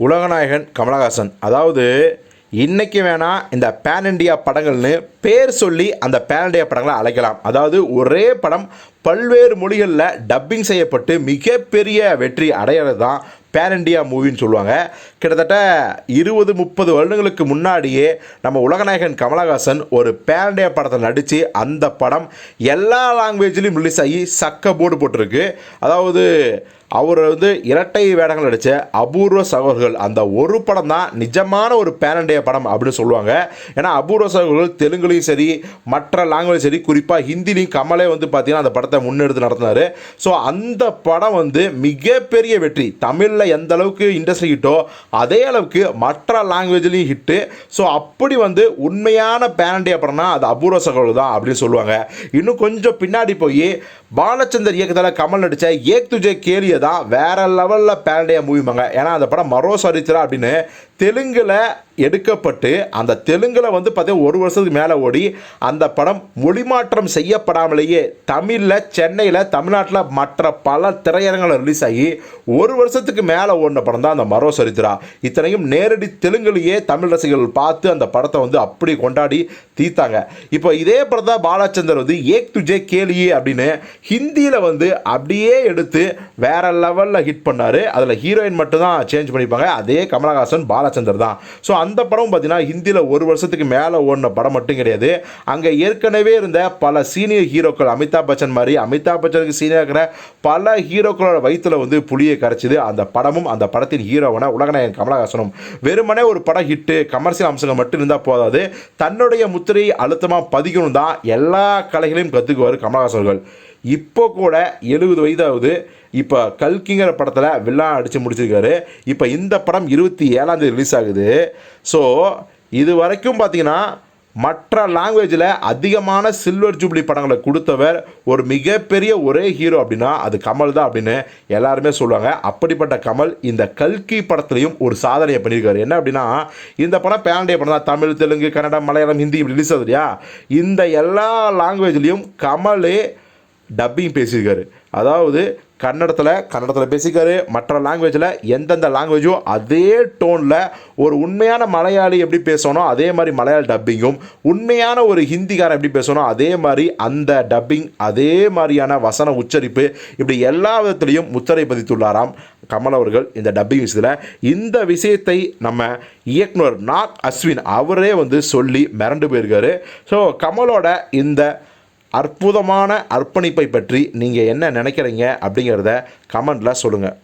உலகநாயகன் கமலஹாசன். அதாவது இன்றைக்கு வேணால் இந்த பேன் இண்டியா படங்கள்னு பேர் சொல்லி அந்த பேன் இண்டியா படங்களை அழைக்கலாம். அதாவது ஒரே படம் பல்வேறு மொழிகளில் டப்பிங் செய்யப்பட்டு மிகப்பெரிய வெற்றி அடையிறது தான் பேன் இண்டியா மூவின்னு சொல்லுவாங்க. கிட்டத்தட்ட இருபது முப்பது வருடங்களுக்கு முன்னாடியே நம்ம உலகநாயகன் கமலஹாசன் ஒரு பேன் இண்டியா படத்தில் நடித்து அந்த படம் எல்லா லாங்குவேஜ்லேயும் ரிலீஸ் ஆகி சக்க போர்டு போட்டிருக்கு. அதாவது அவர் வந்து இரட்டை வேடங்கள் நடித்த அபூர்வ சகோதரர்கள். அந்த ஒரு படம் தான் நிஜமான ஒரு பேன் படம் அப்படின்னு சொல்லுவாங்க. ஏன்னா அபூர்வ சகோதரர்கள் தெலுங்குலையும் சரி மற்ற லாங்குவேஜ் சரி குறிப்பாக ஹிந்திலையும் கமலே வந்து பார்த்திங்கன்னா அந்த படத்தை முன்னெடுத்து நடத்தினார். ஸோ அந்த படம் வந்து மிகப்பெரிய வெற்றி. தமிழில் எந்த அளவுக்கு இண்டஸ்ட்ரி ஹிட்டோ அதே அளவுக்கு மற்ற லாங்குவேஜ்லேயும் ஹிட்டு ஸோ அப்படி வந்து உண்மையான பேன் படம்னா அது அபூர்வ சகோதரர்கள் தான் அப்படின்னு சொல்லுவாங்க. இன்னும் கொஞ்சம் பின்னாடி போய் பாலச்சந்தர் இயக்கத்தில் கமல் நடித்த ஏக் துஜே கேலி மூவியை தான் வேற லெவலில் பேரண்டியா மூவிமாங்க ஏன்னா அந்த படம் மரோ சரித்திரா அப்படின்னு தெலுங்கில் எடுக்கப்பட்டு அந்த தெலுங்கில் வந்து பார்த்தீங்கன்னா ஒரு வருஷத்துக்கு மேலே ஓடி அந்த படம் மொழிமாற்றம் செய்யப்படாமலேயே தமிழில் சென்னையில் தமிழ்நாட்டில் மற்ற பல திரையரங்களில் ரிலீஸ் ஆகி ஒரு வருஷத்துக்கு மேலே ஓடின படம் தான் அந்த மரோ சரித்திரா. இத்தனையும் நேரடி தெலுங்குலேயே தமிழ் ரசிகர்கள் பார்த்து அந்த படத்தை வந்து அப்படி கொண்டாடி தீர்த்தாங்க. இப்போ இதே படம் தான் பாலச்சந்தர் வந்து ஏக் துஜே கேலியே அப்படின்னு ஹிந்தியில் வந்து அப்படியே எடுத்து வேற லெவலில் ஹிட் பண்ணார். அதில் ஹீரோயின் மட்டும் தான் சேஞ்ச் பண்ணிப்பாங்க. அதே கமலஹாசன் பாலச்சந்தர் தான். ஸோ அந்த படம் பார்த்தீங்கன்னா ஹிந்தியில் ஒரு வருஷத்துக்கு மேலே ஓடின படம் மட்டும் கிடையாது. அங்கே ஏற்கனவே இருந்த பல சீனியர் ஹீரோக்கள் அமிதாப் பச்சன் மாதிரி அமிதாப் பச்சனுக்கு சீனியர் இருக்கிற பல ஹீரோக்களோட வயிற்றுல வந்து புளியை கரைச்சிது. அந்த படமும் அந்த படத்தின் ஹீரோவான உலகநாயகன் கமலஹாசனும். வெறுமனே ஒரு படம் ஹிட்டு கமர்ஷியல் அம்சங்கள் மட்டும் இருந்தால் போதாது. தன்னுடைய முத்திரையை அழுத்தமாக பதிக்கணும் தான் எல்லா கலைகளையும் கற்றுக்குவார் கமலஹாசன்கள் இப்போ கூட எழுபது வயதாவது இப்போ கல்கிங்கிற படத்தில் வில்லா அடித்து முடிச்சிருக்காரு. இப்போ இந்த படம் இருபத்தி ஏழாம் தேதி ரிலீஸ் ஆகுது. ஸோ இது வரைக்கும் பார்த்தீங்கன்னா மற்ற லாங்குவேஜில் அதிகமான சில்வர் ஜூப்ளி படங்களை கொடுத்தவர் ஒரு மிகப்பெரிய ஒரே ஹீரோ அப்படின்னா அது கமல் தான் அப்படின்னு எல்லாருமே சொல்லுவாங்க. அப்படிப்பட்ட கமல் இந்த கல்கி படத்துலையும் ஒரு சாதனையை பண்ணியிருக்காரு. என்ன அப்படின்னா இந்த படம் பேரண்டிய படம் தான். தமிழ் தெலுங்கு கன்னடம் மலையாளம் ஹிந்தி இப்படி ரிலீஸ் ஆகுது இல்லையா? இந்த எல்லா லாங்குவேஜ்லேயும் கமலே டப்பிங் பேசியிருக்காரு. அதாவது கன்னடத்தில் கன்னடத்தில் பேசிக்காரு மற்ற லாங்குவேஜில் எந்தெந்த லாங்குவேஜோ அதே டோனில் ஒரு உண்மையான மலையாளி எப்படி பேசணும் அதே மாதிரி மலையாள டப்பிங்கும் உண்மையான ஒரு ஹிந்திக்காரன் எப்படி பேசணும் அதே மாதிரி அந்த டப்பிங் அதே மாதிரியான வசன உச்சரிப்பு இப்படி எல்லா விதத்துலேயும் முத்திரை பதித்துள்ளாராம் கமல் அவர்கள் இந்த டப்பிங் விஷயத்தில். இந்த விஷயத்தை நம்ம இயக்குனர் நாக் அஸ்வின் அவரே வந்து சொல்லி மிரண்டு போயிருக்காரு. ஸோ கமலோட இந்த அற்புதமான அர்ப்பணிப்பை பற்றி நீங்கள் என்ன நினைக்கிறீங்க அப்படிங்கிறத கமெண்டில் சொல்லுங்கள்